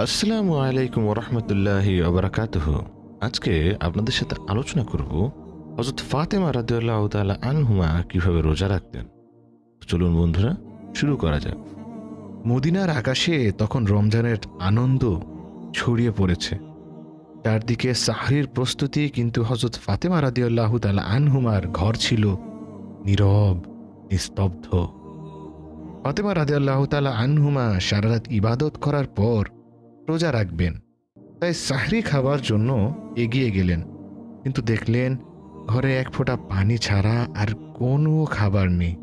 আসসালামু আলাইকুম রহমতুল্লাহি আবরাকাতুহ আজকে আপনাদের সাথে আলোচনা করব হজরত ফাতেমা রাদিউল্লাহ তাআলা আনহুমা কীভাবে রোজা রাখতেন। চলুন বন্ধুরা, শুরু করা যাক। মদিনার আকাশে তখন রমজানের আনন্দ ছড়িয়ে পড়েছে। চারদিকে সাহরির প্রস্তুতি, কিন্তু হজরত ফাতেমা রাদিউল্লাহ তালা আনহুমার ঘর ছিল নীরব, নিস্তব্ধ। ফাতেমা রাদিউল্লাহ তালা আনহুমা সারারাত ইবাদত করার পর রোজা রাখবেন। তাই সাহরি খাবার জন্য এগিয়ে গেলেন। কিন্তু দেখলেন, ঘরে এক ফোঁটা পানি ছাড়া আর কোনো খাবার নেই।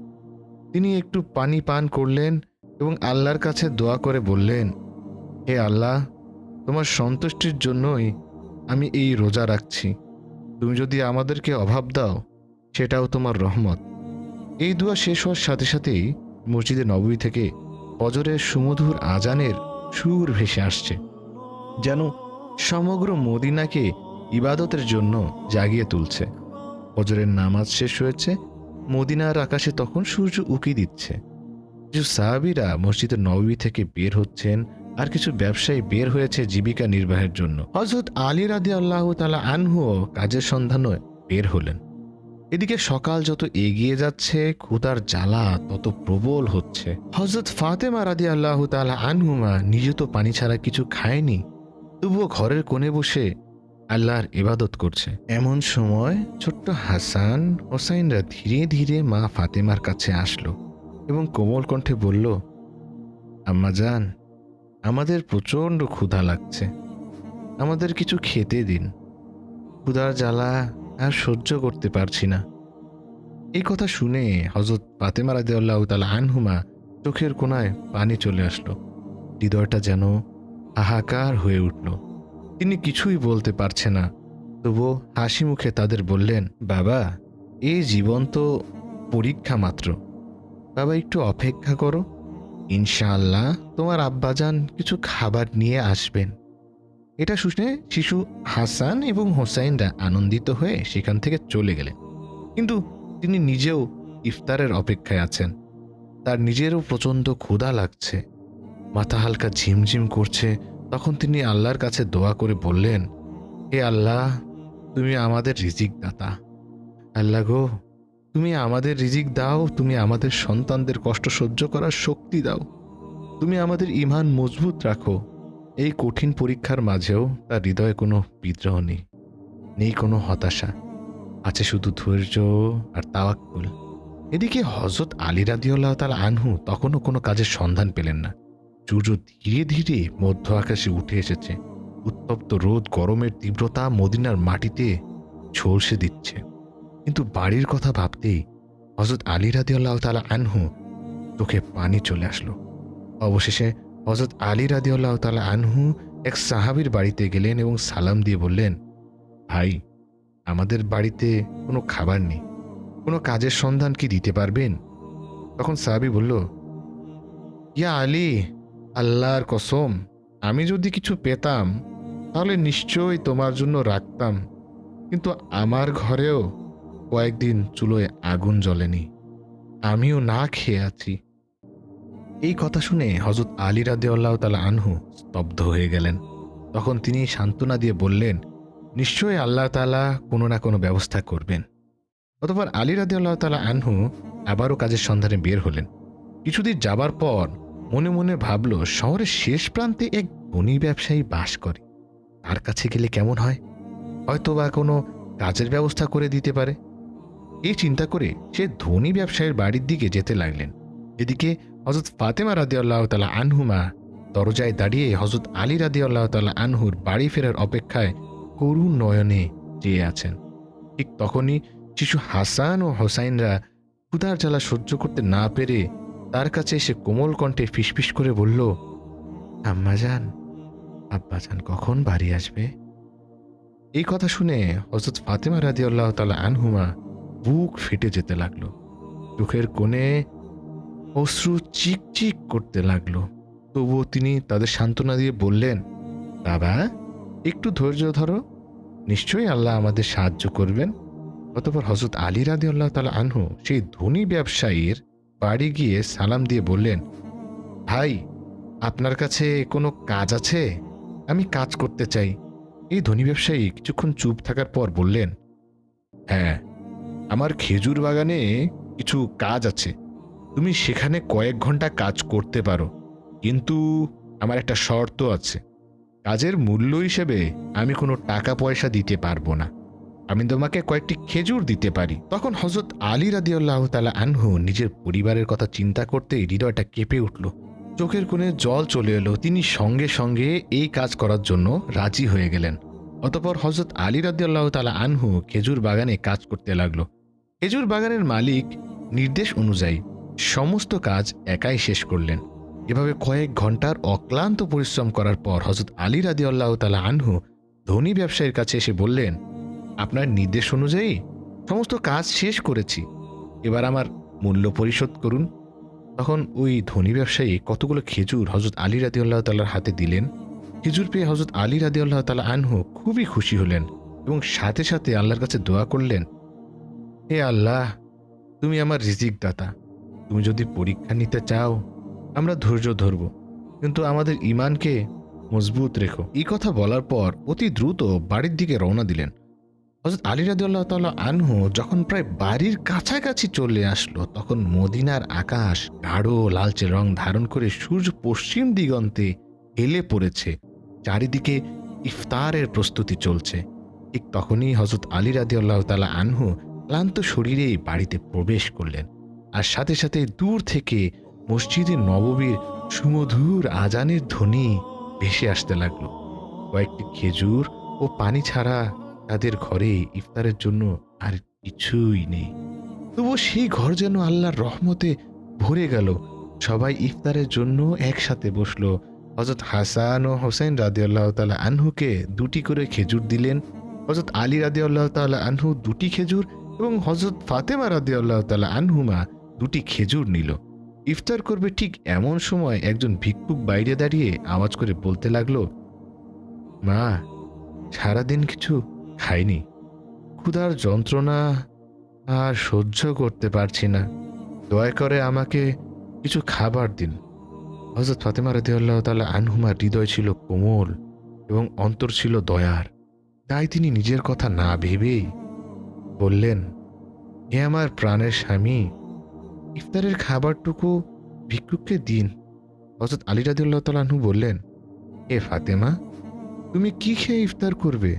তিনি একটু পানি পান করলেন এবং আল্লাহর কাছে দোয়া করে বললেন, হে আল্লাহ, তোমার সন্তুষ্টির জন্যই আমি এই রোজা রাখছি। তুমি যদি আমাদেরকে অভাব দাও, সেটাও তোমার রহমত। এই দোয়া শেষ হওয়ার সাথে সাথেই মসজিদে নবী থেকে অজরের সুমধুর আজানের সুর ভেসে আসছে। যেন সমগ্র মদিনাকে ইবাদতের জন্য জাগিয়ে তুলছে। ফজরের নামাজ শেষ হয়েছে, মদিনার আকাশে তখন সূর্য উকি দিচ্ছে। কিছু সাহাবিরা মসজিদের নবী থেকে বের হচ্ছেন, আর কিছু ব্যবসায়ী বের হয়েছে জীবিকা নির্বাহের জন্য। হজরত আলী রাদি আল্লাহ তালা আনহুও কাজের সন্ধানে বের হলেন। এদিকে সকাল যত এগিয়ে যাচ্ছে ক্ষুদার জ্বালা তত প্রবল হচ্ছে। হজরত ফাতেমা রাদি আল্লাহ তালা আনহুমা নিজে তো পানি ছাড়া কিছু খায়নি, তবুও ঘরের কোণে বসে আল্লাহর ইবাদত করছে। এমন সময় ছোট্ট হাসান হোসাইনরা ধীরে ধীরে মা ফাতেমার কাছে আসলো এবং কোমল কণ্ঠে বলল, আম্মা যান আমাদের প্রচণ্ড ক্ষুধা লাগছে। আমাদের কিছু খেতে দিন। ক্ষুধার জ্বালা আর সহ্য করতে পারছি না। এই কথা শুনে হজরত ফাতেমা রাদিয়াল্লাহু তাআলা আনহুমা চোখের কোনায় পানি চলে আসলো। হৃদয়টা যেন হাহাকার হয়ে উঠল। তিনি কিছুই বলতে পারছে না। তবুও হাসি মুখে তাদের বললেন, বাবা এই জীবন তো পরীক্ষা মাত্র। বাবা, একটু অপেক্ষা করো। ইনশাআল্লাহ তোমার আব্বাজান কিছু খাবার নিয়ে আসবেন। এটা শুনে শিশু হাসান এবং হোসাইনরা আনন্দিত হয়ে সেখান থেকে চলে গেলেন। কিন্তু তিনি নিজেও ইফতারের অপেক্ষায় আছেন। তার নিজেরও প্রচণ্ড ক্ষুধা লাগছে। মাথা হালকা ঝিমঝিম করছে। তখন তিনি আল্লাহর কাছে দোয়া করে বললেন, হে আল্লাহ, তুমি আমাদের রিজিক দাতা আল্লাহ গো, তুমি আমাদের রিজিক দাও, তুমি আমাদের সন্তানদের কষ্ট সহ্য করার শক্তি দাও। তুমি আমাদের ইমান মজবুত রাখো। এই কঠিন পরীক্ষার মাঝেও তার হৃদয়ে কোনো বিদ্রোহ নেই নেই কোনো হতাশা। আছে শুধু ধৈর্য আর তাওয়াক্কুল। এদিকে হজরত আলী রাদিউল্লাহ তাল আনহু তখনও কোনো কাজের সন্ধান পেলেন না। সূর্য ধীরে ধীরে মধ্য আকাশে উঠে এসেছে। উত্তপ্ত রোদ, গরমের তীব্রতা মদিনার মাটিতে ঝলসে দিচ্ছে। কিন্তু বাড়ির কথা ভাবতেই হজরত আলী রাদিউল্লাহ তালা আনহু চোখে পানি চলে আসলো। অবশেষে হজরত আলী রাদিউল্লাহ তালা আনহু এক সাহাবির বাড়িতে গেলেন এবং সালাম দিয়ে বললেন, ভাই, আমাদের বাড়িতে কোনো খাবার নেই। কোনো কাজের সন্ধান কি দিতে পারবেন? তখন সাহাবি বলল, ইয়া আলী, আল্লাহর কসম, আমি যদি কিছু পেতাম, তাহলে নিশ্চয়ই তোমার জন্য রাখতাম। কিন্তু আমার ঘরেও কয়েকদিন চুলোয় আগুন জ্বলেনি। আমিও না খেয়ে আছি। এই কথা শুনে হজরত আলী রাদেউল্লাহ তালা আনহু স্তব্ধ হয়ে গেলেন। তখন তিনি সান্ত্বনা দিয়ে বললেন, নিশ্চয়ই আল্লাহ তালা কোনো না কোনো ব্যবস্থা করবেন। অতপর আলী রাদেউল্লাহ তালা আনহু আবারও কাজের সন্ধানে বের হলেন। কিছুদিন যাবার পর মনে মনে ভাবল, শহরের শেষ প্রান্তে এক ধনী ব্যবসায়ী বাস করে। তার কাছে গেলে কেমন হয়? হয়তো বা কোনো কাজের ব্যবস্থা করে দিতে পারে। এই চিন্তা করে সে ধনী ব্যবসায়ীর বাড়ির দিকে যেতে লাগলেন। এদিকে হজরত ফাতেমা রাদিয়াল্লাহ তালা আনহুমা দরজায় দাঁড়িয়ে হজরত আলী রাদিয়াল্লাহ তালা আনহুর বাড়ি ফেরার অপেক্ষায় করুণ নয়নে চেয়ে আছেন। ঠিক তখনই শিশু হাসান ও হোসাইনরা ক্ষুধার জ্বালা সহ্য করতে না পেরে তার কাছে এসে কোমল কণ্ঠে ফিসফিস করে বলল আম্মাজান আব্বাজান কখন বাড়ি আসবে? এই কথা শুনে হজরত ফাতেমা রাদিয়াল্লাহ তালা আনহুমা বুক ফেটে যেতে লাগল। চোখের কোণে অশ্রু চিক চিক করতে লাগল। তবুও তিনি তাদের সান্ত্বনা দিয়ে বললেন, বাবা, একটু ধৈর্য ধরো। নিশ্চয়ই আল্লাহ আমাদের সাহায্য করবেন। অতপর হজরত আলী রাদি আল্লাহ তালা আনহু সেই ধনী ব্যবসায়ীর বাড়ি গিয়ে সালাম দিয়ে বললেন, ভাই, আপনার কাছে কোনো কাজ আছে? আমি কাজ করতে চাই। এই ধনী ব্যবসায়ী কিছুক্ষণ চুপ থাকার পর বললেন হ্যাঁ আমার খেজুর বাগানে কিছু কাজ আছে। তুমি সেখানে কয়েক ঘণ্টা কাজ করতে পারো, কিন্তু আমার একটা শর্ত আছে। কাজের মূল্য হিসেবে আমি কোনো টাকা পয়সা দিতে পারব না। আমি তোমাকে কয়েকটি খেজুর দিতে পারি। তখন হজরত আলী রাদিউল্লাহ তালা আনহু নিজের পরিবারের কথা চিন্তা করতেই হৃদয়টা কেঁপে উঠল। চোখের কোণে জল চলে এলো। তিনি সঙ্গে সঙ্গে এই কাজ করার জন্য রাজি হয়ে গেলেন। অতপর হজরত আলী রাদিউল্লাহ তালা আনহু খেজুর বাগানে কাজ করতে লাগল। খেজুর বাগানের মালিক নির্দেশ অনুযায়ী সমস্ত কাজ একাই শেষ করলেন। এভাবে কয়েক ঘণ্টার অক্লান্ত পরিশ্রম করার পর হজরত আলী রাদিউল্লাহ তালা আনহু ধনী ব্যবসায়ীর কাছে এসে বললেন, আপনার নির্দেশ অনুযায়ী সমস্ত কাজ শেষ করেছি। এবার আমার মূল্য পরিশোধ করুন। তখন ওই ধনী ব্যবসায়ী কতগুলো খেজুর হজরত আলী রাদিউল্লাহ তাল্লার হাতে দিলেন। খেজুর পেয়ে হজরত আলী রাদিউল্লাহ তালা আনহু খুবই খুশি হলেন এবং সাথে সাথে আল্লাহর কাছে দোয়া করলেন, হে আল্লাহ, তুমি আমার রিজিক দাতা তুমি যদি পরীক্ষা নিতে চাও, আমরা ধৈর্য ধরব। কিন্তু আমাদের ইমানকে মজবুত রেখো। এই কথা বলার পর অতি দ্রুত বাড়ির দিকে রওনা দিলেন। হজরত আলী তাল্লাহ আনহু যখন প্রায় বাড়ির কাছাকাছি চলে আসলো, তখন মদিনার আকাশ গাঢ় লালচে রং ধারণ করে সূর্য পশ্চিম দিগন্তে হেলে পড়েছে। চারিদিকে ইফতারের প্রস্তুতি চলছে। ঠিক তখনই হজরত আলী রাদিউল্লাহ তালা আনহু ক্লান্ত শরীরে বাড়িতে প্রবেশ করলেন। আর সাথে সাথে দূর থেকে মসজিদে নববীর সুমধুর আজানের ধ্বনি ভেসে আসতে লাগল। কয়েকটি খেজুর ও পানি ছাড়া তাদের ঘরে ইফতারের জন্য আর কিছুই নেই। তবু সেই ঘর যেন আল্লাহর রহমতে ভরে গেল। সবাই ইফতারের জন্য একসাথে বসল। হজরত হাসান ও হোসেন রাদিউল্লাহ তালা আনহুকে দুটি করে খেজুর দিলেন। হজরত আলী রাদিউল্লাহ তালা আনহু দুটি খেজুর এবং হজরত ফাতেমা রাদিউল্লাহ তালা আনহুমা দুটি খেজুর নিল। ইফতার করবে ঠিক এমন সময় একজন ভিক্ষুক বাইরে দাঁড়িয়ে আওয়াজ করে বলতে লাগল, মা, সারাদিন কিছু খাইনি। ক্ষুধার যন্ত্রণা আর সহ্য করতে পারছি না। দয়া করে আমাকে কিছু খাবার দিন। হজরত ফাতেমা রাদিউল্লাহ তাআলা আনহুমার হৃদয় ছিল কোমল এবং অন্তর ছিল দয়ার। তাই তিনি নিজের কথা না ভেবেই বললেন, হে আমার প্রাণের স্বামী ইফতারের খাবারটুকু ভিক্ষুককে দিন। হজরত আলী রাদিউল্লাহ তাআলা আনহু বললেন, এ ফাতেমা, তুমি কি খেয়ে ইফতার করবে?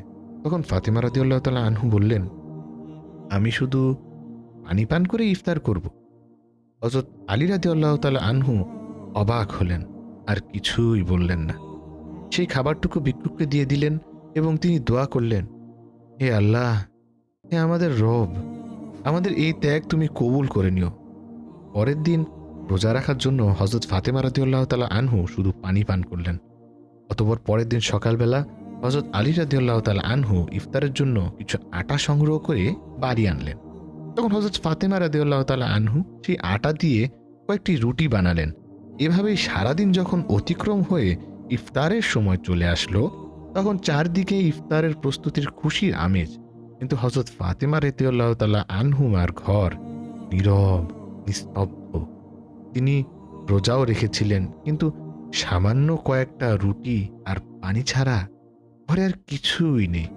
তখন ফাতেমা রাদিউল্লাহ তাআলা আনহু বললেন, আমি শুধু পানি পান করে ইফতার করব। হজরত আলী রাদিউল্লাহ তাআলা আনহু অবাক হলেন, আর কিছুই বললেন না। সেই খাবারটুকু ভিক্ষুককে দিয়ে দিলেন এবং তিনি দোয়া করলেন, হে আল্লাহ, হে আমাদের রব, আমাদের এই ত্যাগ তুমি কবুল করে নিও। পরের দিন রোজা রাখার জন্য হজরত ফাতেমা রাদিউল্লাহ তালা আনহু শুধু পানি পান করলেন। অতপর পরের দিন সকালবেলা হজরত আলী রাদিউল্লাহ তালা আনহু ইফতারের জন্য কিছু আটা সংগ্রহ করে বাড়ি আনলেন। তখন হজরত ফাতেমা রাদিউল্লাহ তালা আনহু সেই আটা দিয়ে কয়েকটি রুটি বানালেন। এভাবেই সারাদিন যখন অতিক্রম হয়ে ইফতারের সময় চলে আসলো, তখন চারদিকে ইফতারের প্রস্তুতির খুশির আমেজ। কিন্তু হজরত ফাতেমা রেতিউল্লাহ তালা আনহুমার ঘর নীরব নিস্তব্ধ। তিনি রোজাও রেখেছিলেন, কিন্তু সামান্য কয়েকটা রুটি আর পানি ছাড়া ঘরে আর কিছুই নেই।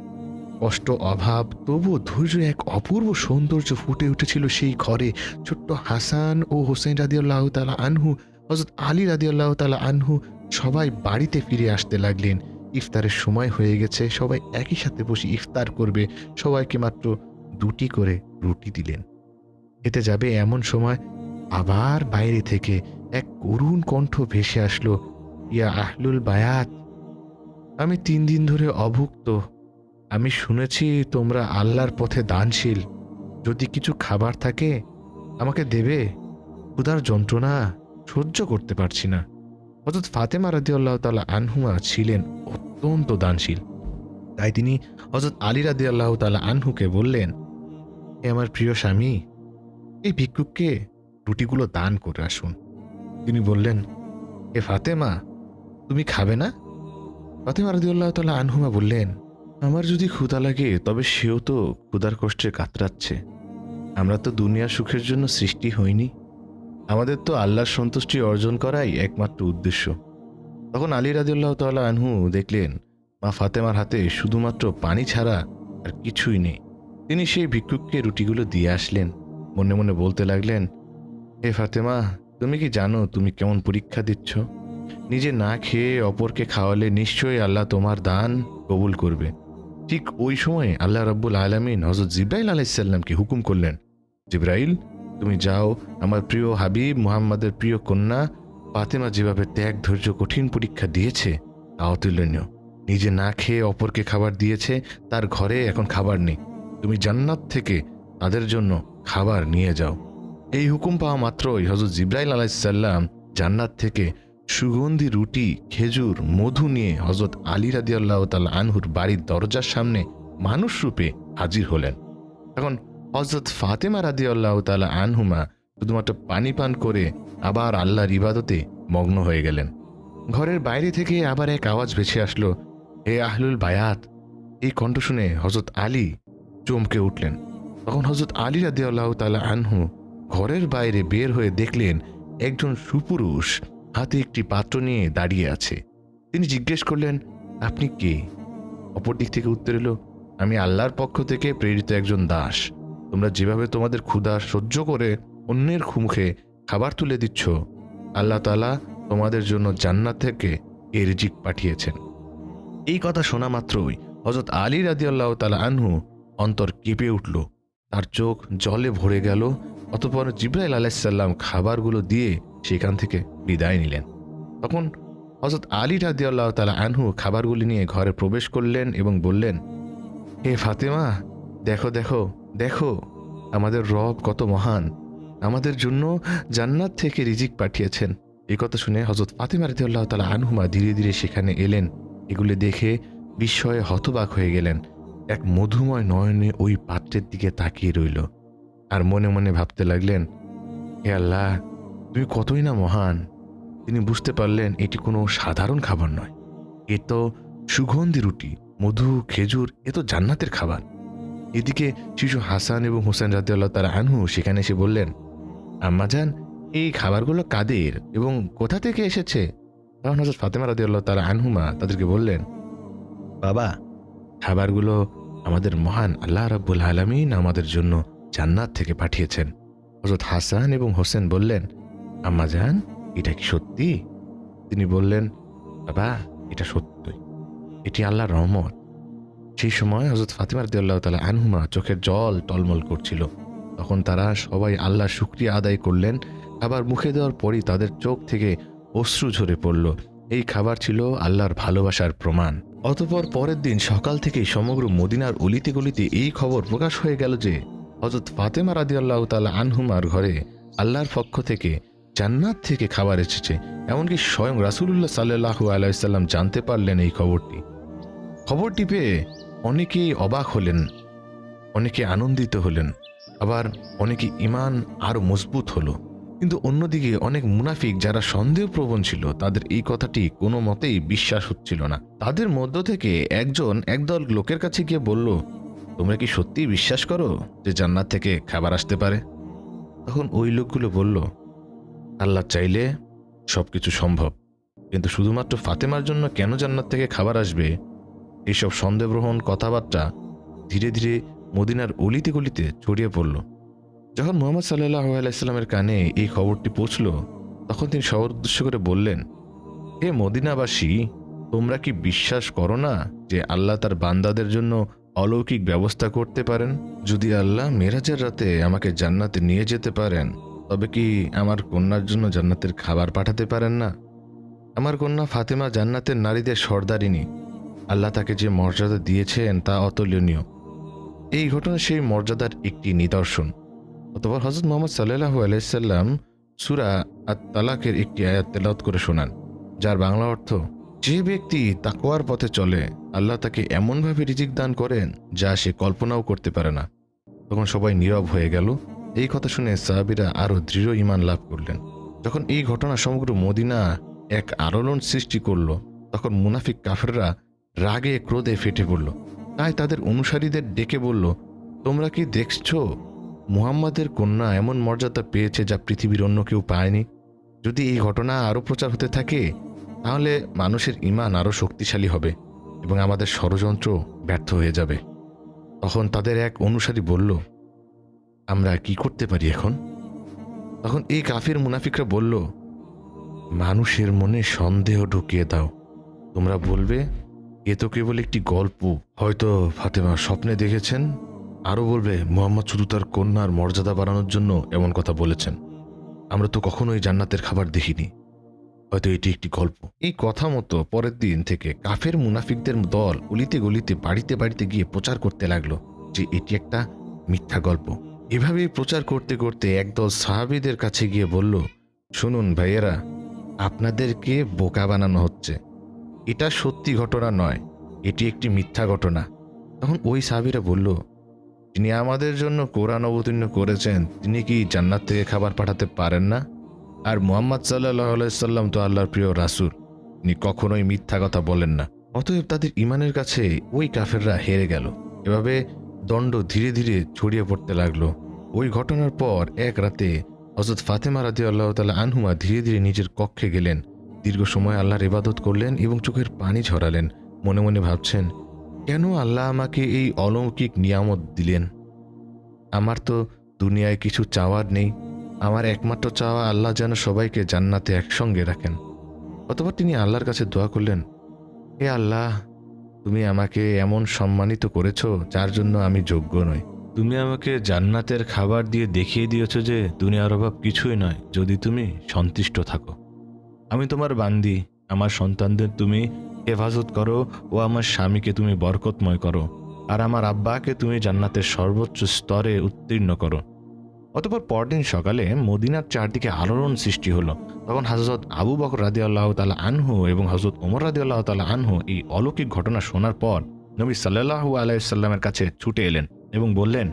কষ্ট, অভাব তবু ধৈর্য এক অপূর্ব সৌন্দর্য ফুটে উঠেছিল সেই ঘরে। ছোট্ট হাসান ও হোসেন রাদিউল্লাহ তালা আনহু হজরত আলী রাদিউল্লাহ তালা আনহু সবাই বাড়িতে ফিরে আসতে লাগলেন। ইফতারের সময় হয়ে গেছে, সবাই একই সাথে বসে ইফতার করবে। সবাইকে মাত্র দুটি করে রুটি দিলেন। এতে যাবে এমন সময় আবার বাইরে থেকে এক করুণ কণ্ঠ ভেসে আসলো, ইয়া আহলুল বায়াত, আমি তিন দিন ধরে অভুক্ত। আমি শুনেছি তোমরা আল্লাহর পথে দানশীল। যদি কিছু খাবার থাকে, আমাকে দেবে। ক্ষুধার যন্ত্রণা সহ্য করতে পারছি না। হজরত ফাতেমা রাদি আল্লাহ তালা আনহুমা ছিলেন অত্যন্ত দানশীল। তাই তিনি হজরত আলী রাদি আল্লাহ তালা আনহুকে বললেন, হে আমার প্রিয় স্বামী এই ভিক্ষুককে রুটিগুলো দান করে আসুন। তিনি বললেন, এ ফাতেমা, তুমি খাবে না? ফাতেমা রাদিউল্লাহ তালা আনহুমা বললেন, আমার যদি ক্ষুধা লাগে, তবে সেও তো ক্ষুধার কষ্টে কাতরাচ্ছে। আমরা তো দুনিয়ার সুখের জন্য সৃষ্টি হইনি। আমাদের তো আল্লাহর সন্তুষ্টি অর্জন করাই একমাত্র উদ্দেশ্য। তখন আলী রাদিউল্লাহ তাল্লাহ আনহু দেখলেন, মা ফাতেমার হাতে শুধুমাত্র পানি ছাড়া আর কিছুই নেই। তিনি সেই ভিক্ষুককে রুটিগুলো দিয়ে আসলেন। মনে মনে বলতে লাগলেন, হে ফাতেমা, তুমি কি জানো তুমি কেমন পরীক্ষা দিচ্ছ? নিজে না খেয়ে অপরকে খাওয়ালে নিশ্চয়ই আল্লাহ তোমার দান কবুল করবে। ঠিক ওই সময় আল্লাহ রব্বুল আলমিন হজরত জিব্রাইল আলাইসাল্লামকে হুকুম করলেন, জিব্রাইল, তুমি যাও, আমার প্রিয় হাবিব মুহাম্মাদের প্রিয় কন্যা ফাতেমা যেভাবে ত্যাগ, ধৈর্য, কঠিন পরীক্ষা দিয়েছে তা অতুলনীয় নিজে না খেয়ে অপরকে খাবার দিয়েছে, তার ঘরে এখন খাবার নেই। তুমি জান্নাত থেকে তাদের জন্য খাবার নিয়ে যাও। এই হুকুম পাওয়া মাত্রই হজরত জিব্রাইল আলাইসাল্লাম জান্নাত থেকে সুগন্ধি, রুটি, খেজুর, মধু নিয়ে হজরত আলী রাদিয়াল্লাহ তাল আনহুর বাড়ির দরজার সামনে মানুষ রূপে হাজির হলেন। এখন হজরত ফাতেমা রাদিয়াল্লাহ তালা আনহুমা শুধুমাত্র পানি পান করে আবার আল্লাহর ইবাদতে মগ্ন হয়ে গেলেন। ঘরের বাইরে থেকে আবার এক আওয়াজ ভেসে আসলো, হে আহলুল বায়াত! এই কণ্ঠ শুনে হজরত আলী চমকে উঠলেন। তখন হজরত আলী রাদিয়াল্লাহ তালা আনহু ঘরের বাইরে বের হয়ে দেখলেন একজন সুপুরুষ হাতে একটি পাত্র নিয়ে দাঁড়িয়ে আছে। তিনি জিজ্ঞেস করলেন, আপনি কে? অপর দিক থেকে উত্তর এলো, আমি আল্লাহর পক্ষ থেকে প্রেরিত একজন দাস। তোমরা যেভাবে তোমাদের ক্ষুধা সহ্য করে অন্যের মুখে খাবার তুলে দিচ্ছ, আল্লাহ তালা তোমাদের জন্য জান্নাত থেকে এ রিজিক পাঠিয়েছেন। এই কথা শোনা মাত্রই হজরত আলী রাদিয়াল্লাহ তালা আনহু অন্তর কেঁপে উঠল। তার চোখ জলে ভরে গেল, অতপর জিব্রাইল আলাইসাল্লাম খাবারগুলো দিয়ে সেখান থেকে বিদায় নিলেন। তখন হজরত আলী রাদিয়াল্লাহ তালা আনহু খাবারগুলি নিয়ে ঘরে প্রবেশ করলেন এবং বললেন, হে ফাতেমা, দেখো দেখো দেখো, আমাদের রব কত মহান। আমাদের জন্য জান্নাত থেকে রিজিক পাঠিয়েছেন। এই কথা শুনে হজরত ফাতেমা রাদিয়াল্লাহ তালা আনহুমা ধীরে ধীরে সেখানে এলেন। এগুলি দেখে বিস্ময়ে হতবাক হয়ে গেলেন। এক মধুময় নয়নে ওই পাত্রের দিকে তাকিয়ে রইল আর মনে মনে ভাবতে লাগলেন, হে আল্লাহ, তুমি কতই না মহান। তিনি বুঝতে পারলেন এটি কোনো সাধারণ খাবার নয়। এ তো সুগন্ধি রুটি, মধু, খেজুর, এ তো জান্নাতের খাবার। এদিকে শিশু হাসান এবং হোসেন রাদিয়াল্লাহ তারা আনহু সেখানে এসে বললেন আম্মাজান এই খাবারগুলো কাদের এবং কোথা থেকে এসেছে? তখন হজরত ফাতেমা রাদিয়াল্লাহ তারা আনহুমা তাদেরকে বললেন, বাবা খাবারগুলো আমাদের মহান আল্লাহ রাব্বুল আলমিন আমাদের জন্য জান্নাত থেকে পাঠিয়েছেন। হজরত হাসান এবং হোসেন বললেন, আম্মা আম্মাজান এটা কি সত্যি? তিনি বললেন, বাবা, এটা সত্যই। এটি আল্লাহর রহমত। সেই সময় হজরত ফাতিমার দিয়াল্লাহ তালা আনহুমা চোখের জল টলমল করছিল। তখন তারা সবাই আল্লাহ শুক্রিয়া আদায় করলেন। খাবার মুখে দেওয়ার পরই তাদের চোখ থেকে অশ্রু ঝরে পড়ল। এই খাবার ছিল আল্লাহর ভালোবাসার প্রমাণ। অতপর পরের দিন সকাল থেকেই সমগ্র মদিনার অলিতে গলিতে এই খবর প্রকাশ হয়ে গেল যে হজরত ফাতেমা রাদিয়াল্লাহ তালা আনহুমার ঘরে আল্লাহর পক্ষ থেকে জান্নাত থেকে খাবার এসেছে। এমনকি স্বয়ং রাসুলুল্লাহ সাল্লাহু আলাইসাল্লাম জানতে পারলেন এই খবরটি। খবরটি পেয়ে অনেকেই অবাক হলেন, অনেকে আনন্দিত হলেন, আবার অনেকে ইমান আরও মজবুত হলো। কিন্তু অন্যদিকে অনেক মুনাফিক যারা সন্দেহপ্রবণ ছিল, তাদের এই কথাটি কোনো মতেই বিশ্বাস হচ্ছিল না। তাদের মধ্য থেকে একজন একদল লোকের কাছে গিয়ে বলল, তোমরা কি সত্যিই বিশ্বাস করো যে জান্নাত থেকে খাবার আসতে পারে? তখন ওই লোকগুলো বলল, আল্লাহ চাইলে সব কিছু সম্ভব, কিন্তু শুধুমাত্র ফাতেমার জন্য কেন জান্নাত থেকে খাবার আসবে? এইসব সন্দেহগ্রহণ কথাবার্তা ধীরে ধীরে মদিনার অলিতে গলিতে ছড়িয়ে পড়ল। যখন মোহাম্মদ সাল্লাহ আলাইস্লামের কানে এই খবরটি পৌঁছল, তখন তিনি সবার উদ্দেশ্য করে বললেন, হে মদিনাবাসী, তোমরা কি বিশ্বাস করো না যে আল্লাহ তার বান্দাদের জন্য অলৌকিক ব্যবস্থা করতে পারেন? যদি আল্লাহ মেরাজের রাতে আমাকে জান্নাতে নিয়ে যেতে পারেন, তবে কি আমার কন্যার জন্য জান্নাতের খাবার পাঠাতে পারেন না? আমার কন্যা ফাতেমা জান্নাতের নারীদের সর্দারিনী। আল্লাহ তাকে যে মর্যাদা দিয়েছেন তা অতুলনীয়। এই ঘটনা সেই মর্যাদার একটি নিদর্শন। অতপর হজরত মোহাম্মদ সাল্লাহু আলাইসাল্লাম সুরা আর তালাকের একটি আয়াত তেলাওত করে শোনান, যার বাংলা অর্থ, যে ব্যক্তি তাকোয়ার পথে চলে, আল্লাহ তাকে এমনভাবে রিজিক দান করেন যা সে কল্পনাও করতে পারে না। তখন সবাই নীরব হয়ে গেল। এই কথা শুনে সাহাবিরা আরও দৃঢ় ইমান লাভ করলেন। যখন এই ঘটনা সমগ্র মদিনা এক আলোড়ন সৃষ্টি করল, তখন মুনাফিক কাফেররা রাগে, ক্রোধে ফেটে পড়ল। তাই তাদের অনুসারীদের ডেকে বলল, তোমরা কি দেখছ মুহাম্মাদের কন্যা এমন মর্যাদা পেয়েছে যা পৃথিবীর অন্য কেউ পায়নি। যদি এই ঘটনা আরও প্রচার হতে থাকে, তাহলে মানুষের ইমান আরও শক্তিশালী হবে এবং আমাদের ষড়যন্ত্র ব্যর্থ হয়ে যাবে। তখন তাদের এক অনুসারী বলল, আমরা কি করতে পারি এখন? তখন এই কাফের মুনাফিকরা বলল, মানুষের মনে সন্দেহ ঢুকিয়ে দাও। তোমরা বলবে, এ তো কেবল একটি গল্প। হয়তো ফাতেমা স্বপ্নে দেখেছেন আরও বলবে, মোহাম্মদ শুধু তার কন্যার মর্যাদা বাড়ানোর জন্য এমন কথা বলেছেন। আমরা তো কখনোই জান্নাতের খাবার দেখিনি। হয়তো এটি একটি গল্প। এই কথা মতো পরের দিন থেকে কাফের মুনাফিকদের দল গলিতে গলিতে, বাড়িতে বাড়িতে গিয়ে প্রচার করতে লাগল যে এটি একটা মিথ্যা গল্প। এভাবেই প্রচার করতে করতে একদল সাহাবীদের কাছে গিয়ে বলল, শুনুন ভাইয়েরা, আপনাদেরকে বোকা বানানো হচ্ছে। এটা সত্যি ঘটনা নয়, এটি একটি মিথ্যা ঘটনা। তখন ওই সাহাবীরা বলল তিনি আমাদের জন্য কোরআন অবতীর্ণ করেছেন, তিনি কি জান্নাত থেকে খাবার পাঠাতে পারেন না? আর মোহাম্মদ সাল্লাহ সাল্লাম তো আল্লাহর প্রিয় রাসূল। তিনি কখনোই মিথ্যা কথা বলেন না। অতএব তাদের ইমানের কাছে ওই কাফেররা হেরে গেল। এভাবে দণ্ড ধীরে ধীরে ছড়িয়ে পড়তে লাগল। ওই ঘটনার পর এক রাতে হজরত ফাতেমা রাদি আল্লাহ তালা আনহুমা ধীরে ধীরে নিজের কক্ষে গেলেন। দীর্ঘ সময় আল্লাহর ইবাদত করলেন এবং চোখের পানি ঝরালেন। মনে মনে ভাবছেন কেন আল্লাহ আমাকে এই অলৌকিক নিয়ামত দিলেন? আমার তো দুনিয়ায় কিছু চাওয়ার নেই। আমার একমাত্র চাওয়া আল্লাহ যেন সবাইকে জান্নাতে একসঙ্গে রাখেন। অতপর তিনি আল্লাহর কাছে দোয়া করলেন, হে আল্লাহ, তুমি আমাকে এমন সম্মানিত করেছ যার জন্য আমি যোগ্য নই। তুমি আমাকে জান্নাতের খাবার দিয়ে দেখিয়ে দিয়েছ যে দুনিয়ার অভাব কিছুই নয়, যদি তুমি সন্তুষ্ট থাকো। আমি তোমার বান্দি, আমার সন্তানদের তুমি হেফাজত করো ও আমার স্বামীকে তুমি বরকতময় করো আর আমার আব্বাকে তুমি জান্নাতের সর্বোচ্চ স্তরে উত্তীর্ণ করো। অতপর পরদিন সকালে মদিনার চারদিকে আলোড়ন সৃষ্টি হলো। তখন হজরত আবু বকর রাদি আল্লাহ তালা আনহু এবং হজরত ওমর রাদি আল্লাহ তালা আনহু এই অলৌকিক ঘটনা শোনার পর নবী সাল্লাহু আলাইসাল্লামের কাছে ছুটে এলেন এবং বললেন,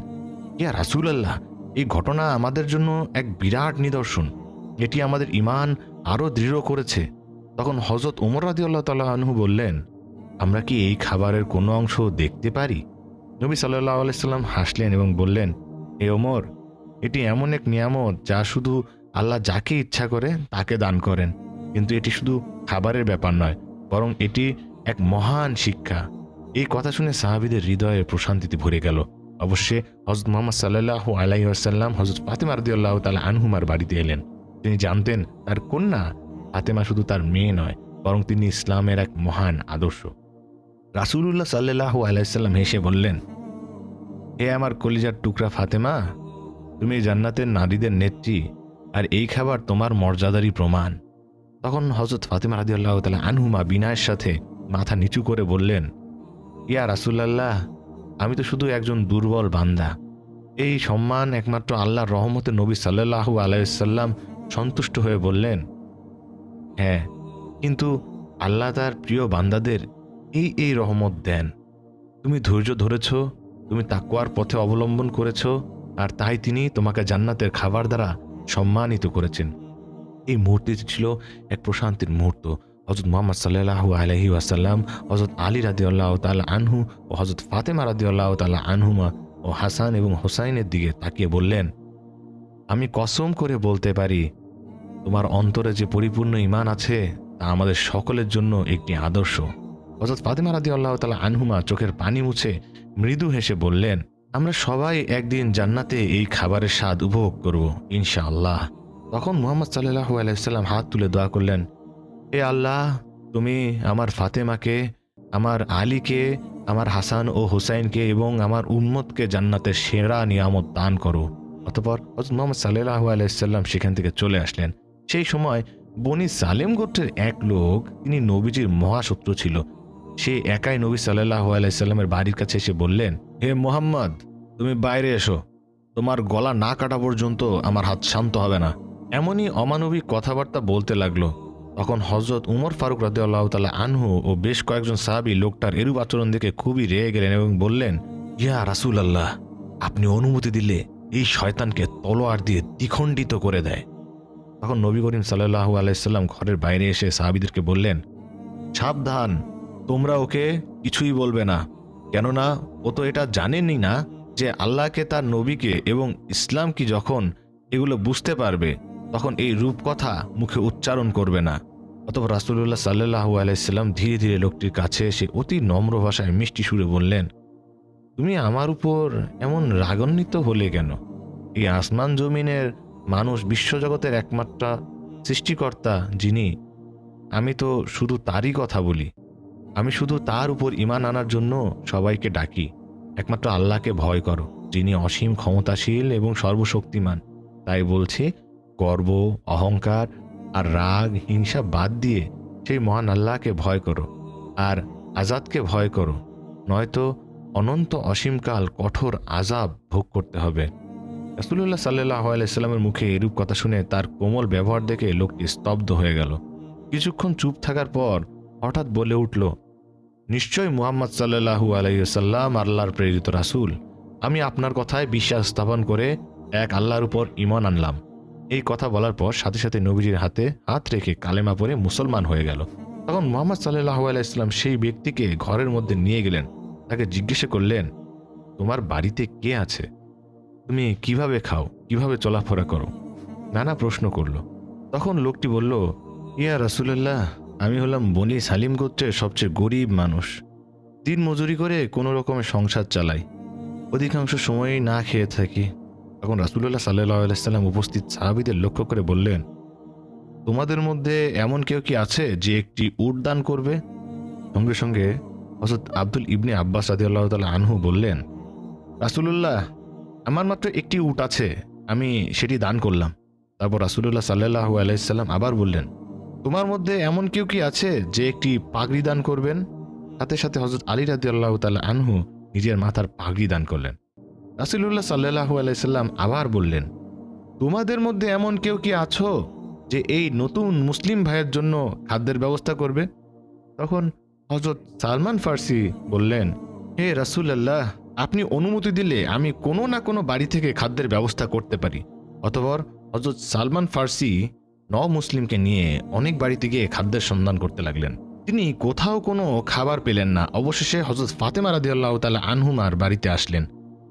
ইয়া রাসুল আল্লাহ এই ঘটনা আমাদের জন্য এক বিরাট নিদর্শন। এটি আমাদের ইমান আরও দৃঢ় করেছে। তখন হজরত উমর রাদি আল্লাহ আনহু বললেন, আমরা কি এই খাবারের কোনো অংশ দেখতে পারি? নবী সাল্লাহ আলাইসাল্লাম হাসলেন এবং বললেন, এ ওমর, এটি এমন এক নিয়ামত যা শুধু আল্লাহ যাকে ইচ্ছা করে তাকে দান করেন, কিন্তু এটি শুধু খাবারের ব্যাপার নয়, বরং এটি এক মহান শিক্ষা। এই কথা শুনে সাহাবিদের হৃদয়ে প্রশান্তিতে ভরে গেল। অবশ্যই হজরত মোহাম্মদ সাল্লাহ আলাই আসাল্লাম হজরত ফাতেমা রদিয়াল্লাহ তালা আনহুমার বাড়িতে এলেন। তিনি জানতেন তার কন্যা ফাতেমা শুধু তার মেয়ে নয়, বরং তিনি ইসলামের এক মহান আদর্শ। রাসুলুল্লাহ সাল্লাহ আলাইসাল্লাম হেসে বললেন, হে আমার কলিজার টুকরা ফাতেমা, তুমি জান্নাতের নারীদের নেত্রী, আর এই খাবার তোমার মর্যাদারই প্রমাণ। তখন হজরত ফাতেমা রাদি আল্লাহ তালা আনহুমা বিনায়ের সাথে মাথা নিচু করে বললেন, ইয়া রাসুল্লাহ আমি তো শুধু একজন দুর্বল বান্দা। এই সম্মান একমাত্র আল্লাহর রহমতে নবী সাল্লাহু আলাইসাল্লাম সন্তুষ্ট হয়ে বললেন হ্যাঁ কিন্তু আল্লাহ তার প্রিয় বান্দাদের এই এই রহমত দেন। তুমি ধৈর্য ধরেছ, তুমি তাকুয়ার পথে অবলম্বন করেছ, আর তাই তিনি তোমাকে জান্নাতের খাবার দ্বারা সম্মানিত করেছেন। এই মুহূর্তটি ছিল এক প্রশান্তির মুহূর্ত। হজরত মোহাম্মদ সাল্লাহু আলহি ওয়াসাল্লাম হজরত আলী রাদি আল্লাহ তাল আনহু ও হজরত ফাতেমা রাদি আল্লাহ তাল্লাহ আনহুমা ও হাসান এবং হোসাইনের দিকে তাকিয়ে বললেন, আমি কসম করে বলতে পারি তোমার অন্তরে যে পরিপূর্ণ ইমান আছে, তা আমাদের সকলের জন্য একটি আদর্শ। হজরত ফাতেমা রাদি আল্লাহ তালা আনহুমা চোখের পানি মুছে মৃদু হেসে বললেন, আমরা সবাই একদিন জান্নাতে এই খাবারের স্বাদ উপভোগ করব, ইনশাআল্লাহ। তখন মোহাম্মদ সাল্লাহু আলাইসাল্লাম হাত তুলে দোয়া করলেন এ আল্লাহ, তুমি আমার ফাতেমাকে, আমার আলীকে, আমার হাসান ও হুসাইনকে এবং আমার উম্মতকে জান্নাতের সেরা নিয়ামত দান করো। অতপর মোহাম্মদ সাল্লাহু আলাইসাল্লাম সেখান থেকে চলে আসলেন। সেই সময় বনি সালেম গোত্রের এক লোক, তিনি নবীজির মহাশত্রু ছিল। সে একাই নবী সাল্লাহ আলাইসাল্লামের বাড়ির কাছে এসে বললেন, হে মোহাম্মদ, তুমি বাইরে এসো। তোমার গলা না কাটা পর্যন্ত আমার হাত শান্ত হবে না। এমনই অমানবিক কথাবার্তা বলতে লাগল। তখন হজরত উমর ফারুক রাদে আল্লাহ আনহু ও বেশ কয়েকজন সাহাবি লোকটার এরূপ আচরণ দেখে খুবই রেগে গেলেন এবং বললেন, ইয়া রাসুল আল্লাহ আপনি অনুমতি দিলে এই শয়তানকে তলোয়ার দিয়ে দ্বিখণ্ডিত করে দেয়। তখন নবী করিম সাল্লাহু আলাইসাল্লাম ঘরের বাইরে এসে সাহাবিদেরকে বললেন, সাবধান, তোমরা ওকে কিছুই বলবে না। কেননা ও তো এটা জানেনই না যে আল্লাহকে তার নবীকে এবং ইসলাম কি যখন এগুলো বুঝতে পারবে, তখন এই রূপকথা মুখে উচ্চারণ করবে না। অতপর রাসুল্লাহ সাল্লাহ আলাইসাল্লাম ধীরে ধীরে লোকটির কাছে এসে অতি নম্র ভাষায় মিষ্টি সুরে বললেন, তুমি আমার উপর এমন রাগান্বিত হলে কেন? এই আসমান জমিনের মানুষ বিশ্বজগতের একমাত্র সৃষ্টিকর্তা যিনি, আমি তো শুধু তারই কথা বলি। আমি শুধু তার উপর ইমান আনার জন্য সবাইকে ডাকি। একমাত্র আল্লাহকে ভয় করো, যিনি অসীম ক্ষমতাশীল এবং সর্বশক্তিমান। তাই বলছি, গর্ব, অহংকার আর রাগ, হিংসা বাদ দিয়ে সেই মহান আল্লাহকে ভয় করো আর আজাদকে ভয় করো। নয়তো অনন্ত অসীমকাল কঠোর আজাব ভোগ করতে হবে। রাসুল্লাহ সাল্লাহ আলাইস্লামের মুখে এরূপ কথা শুনে তার কোমল ব্যবহার দেখে লোকটি স্তব্ধ হয়ে গেল। কিছুক্ষণ চুপ থাকার পর হঠাৎ বলে উঠল নিশ্চয় মুহাম্মদ সাল্লাহু আলাইসাল্লাম আল্লাহর প্রেরিত রাসূল। আমি আপনার কথায় বিশ্বাস স্থাপন করে এক আল্লাহর উপর ইমান আনলাম। এই কথা বলার পর সাথে সাথে নবীজির হাতে হাত রেখে কালেমা পরে মুসলমান হয়ে গেল। তখন মোহাম্মদ সাল্লাহ আলাইসলাম সেই ব্যক্তিকে ঘরের মধ্যে নিয়ে গেলেন। তাকে জিজ্ঞেস করলেন, তোমার বাড়িতে কে আছে? তুমি কীভাবে খাও? কীভাবে চলাফেরা করো? নানা প্রশ্ন করল। তখন লোকটি বলল, ইয়া রাসুলাল্লাহ, আমি হলাম বনি সালিম গোত্রের সবচেয়ে গরিব মানুষ। দিন মজুরি করে কোনো রকমের সংসার চালাই। অধিকাংশ সময়ই না খেয়ে থাকি। তখন রাসুল্লাহ সাল্লাহ আলাইসাল্লাম উপস্থিত সাহাবিদের লক্ষ্য করে বললেন, তোমাদের মধ্যে এমন কেউ কি আছে যে একটি উট দান করবে? সঙ্গে সঙ্গে হজরত আব্দুল ইবনে আব্বাস আদিউল্লাহ তালা আনহু বললেন, রাসুলুল্লাহ আমার মাত্র একটি উট আছে, আমি সেটি দান করলাম। তারপর রাসুলুল্লাহ সাল্লাহ আলাইসাল্লাম আবার বললেন, তোমার মধ্যে এমন কেউ কি আছে যে একটি পাগড়ি দান করবেন? সাথে সাথে হজরত আলী রাদি আল্লাহ তাল্লাহ আনহু নিজের মাথার পাগড়ি দান করলেন। রাসুলুল্লাহ সাল্লাহু আলাইসাল্লাম আবার বললেন, তোমাদের মধ্যে এমন কেউ কি আছো যে এই নতুন মুসলিম ভাইয়ের জন্য খাদ্যের ব্যবস্থা করবে? তখন হজরত সালমান ফার্সি বললেন, হে রাসুলাল্লাহ আপনি অনুমতি দিলে আমি কোনো না কোনো বাড়ি থেকে খাদ্যের ব্যবস্থা করতে পারি। অতপর হজরত সালমান ফার্সি ন মুসলিমকে নিয়ে অনেক বাড়িতে গিয়ে খাদ্যের সন্ধান করতে লাগলেন। তিনি কোথাও কোনো খাবার পেলেন না। অবশেষে হজরত ফাতেমা রাদিয়াল্লাহ তালা আনহুমার বাড়িতে আসলেন।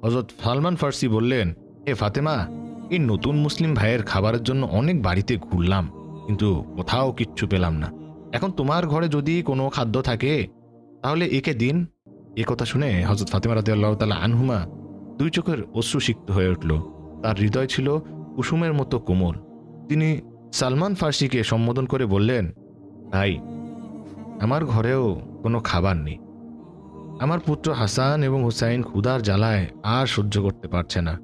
হজরত সালমান ফার্সি বললেন হে ফাতেমা, এই নতুন মুসলিম ভাইয়ের খাবারের জন্য অনেক বাড়িতে ঘুরলাম, কিন্তু কোথাও কিচ্ছু পেলাম না। এখন তোমার ঘরে যদি কোনো খাদ্য থাকে, তাহলে একে দিন এ কথা শুনে হজরত ফাতেমা রাদিয়াল্লাহ তালা আনহুমা দুই চোখের অশ্রুসিক্ত হয়ে উঠল। তার হৃদয় ছিল কুসুমের মতো কোমল তিনি সালমান ফার্সিকে সম্বোধন করে বললেন, ভাই, আমার ঘরেও কোনো খাবার নেই। আমার পুত্র হাসান এবং হুসাইন ক্ষুধার জ্বালায় আর সহ্য করতে পারছে না।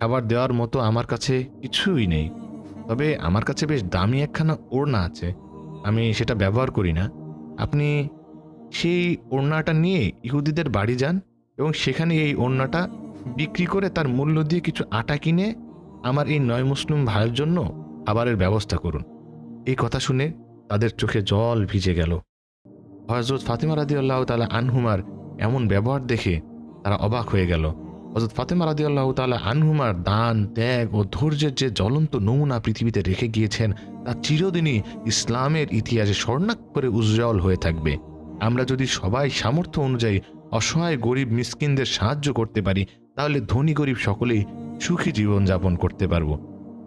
খাবার দেওয়ার মতো আমার কাছে কিছুই নেই। তবে আমার কাছে বেশ দামি একখানা ওড়না আছে। আমি সেটা ব্যবহার করি না। আপনি সেই ওড়নাটা নিয়ে ইহুদিদের বাড়ি যান এবং সেখানে এই ওড়নাটা বিক্রি করে তার মূল্য দিয়ে কিছু আটা কিনে আমার এই নয় মুসলিম ভাইয়ের জন্য খাবারের ব্যবস্থা করুন। এই কথা শুনে তাদের চোখে জল ভিজে গেল। হজরত ফাতিমা রাদি আল্লাহ তালা আনহুমার এমন ব্যবহার দেখে তারা অবাক হয়ে গেল। হজরত ফাতেমা রাদি আল্লাহ তালা আনহুমার দান, ত্যাগ ও ধৈর্যের যে জ্বলন্ত নমুনা পৃথিবীতে রেখে গিয়েছেন, তা চিরদিনই ইসলামের ইতিহাসে স্বর্ণাক্ষরে উজ্জ্বল হয়ে থাকবে। আমরা যদি সবাই সামর্থ্য অনুযায়ী অসহায় গরিব মিসকিনদের সাহায্য করতে পারি, তাহলে ধনী গরিব সকলেই সুখী জীবনযাপন করতে পারব।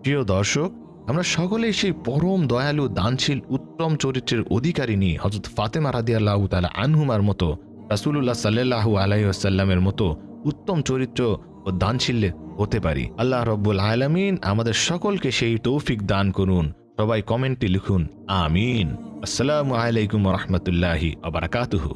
প্রিয় দর্শক, আমরা সকলেই সেই পরম দয়ালু, দানশীল, উত্তম চরিত্রের অধিকারী অধিকারিণী হজরত ফাতেমা রাদিয়াল্লাহু তাআলা আনহুমার মতো, রাসূলুল্লাহ সাল্লাল্লাহু আলাইহি ওয়াসাল্লামের মতো উত্তম চরিত্র ও দানশীল হতে পারি। আল্লাহ রব্বুল আলামিন আমাদের সকলকে সেই তৌফিক দান করুন। সবাই কমেন্টে লিখুন আমিন। আসসালামু আলাইকুম রহমতুল্লাহি আবরাকাতুহু